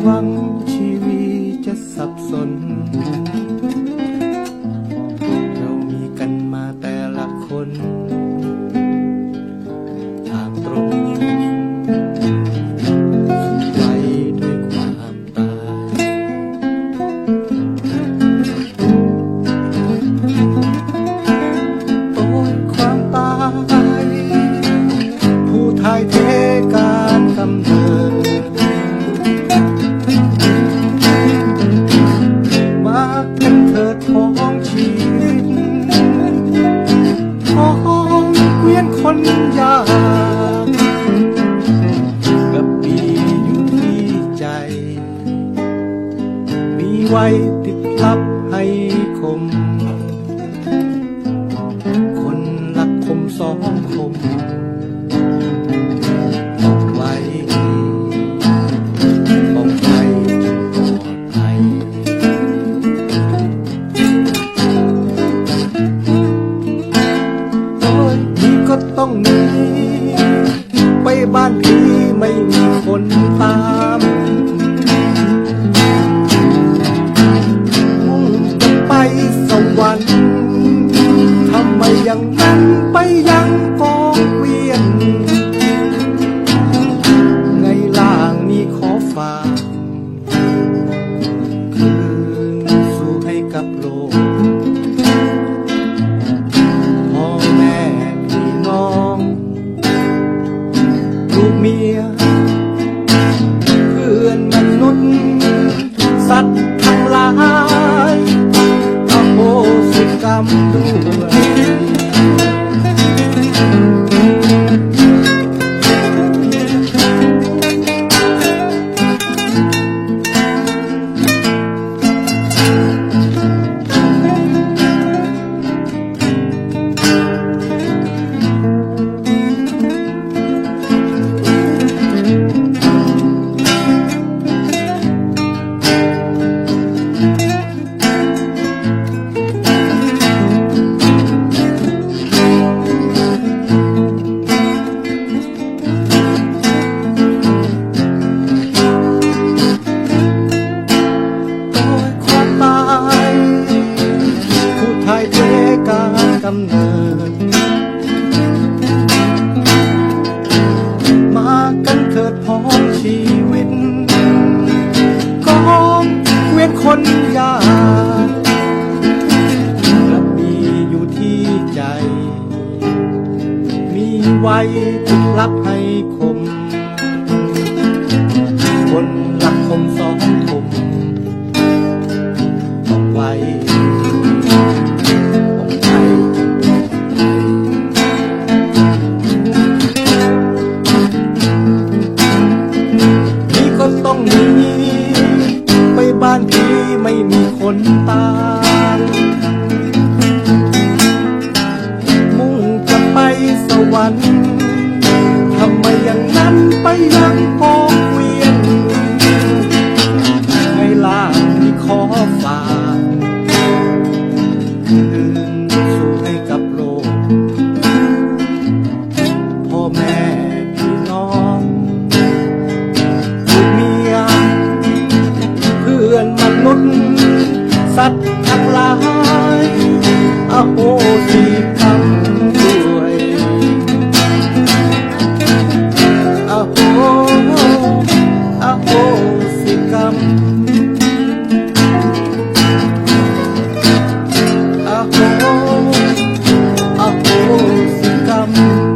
หวังชีวิตจะสับสน ติดลับให้คม คนรักคมสองคมไว้ป้องไว้ไทยโอ้ยพี่ก็ต้องมีไปบ้านพี่ไม่มีคนตาม Văn ำเนิด มากันเถิดพ้องชีวิตกองเวียนคนยากระบีอยู่ที่ใจ มีไว้ลับให้ ไม่มีคนตา สัตว์ทั้งหลายอโหสิกรรมด้วยอโหอโหสิกรรมอโหอโหสิกรรม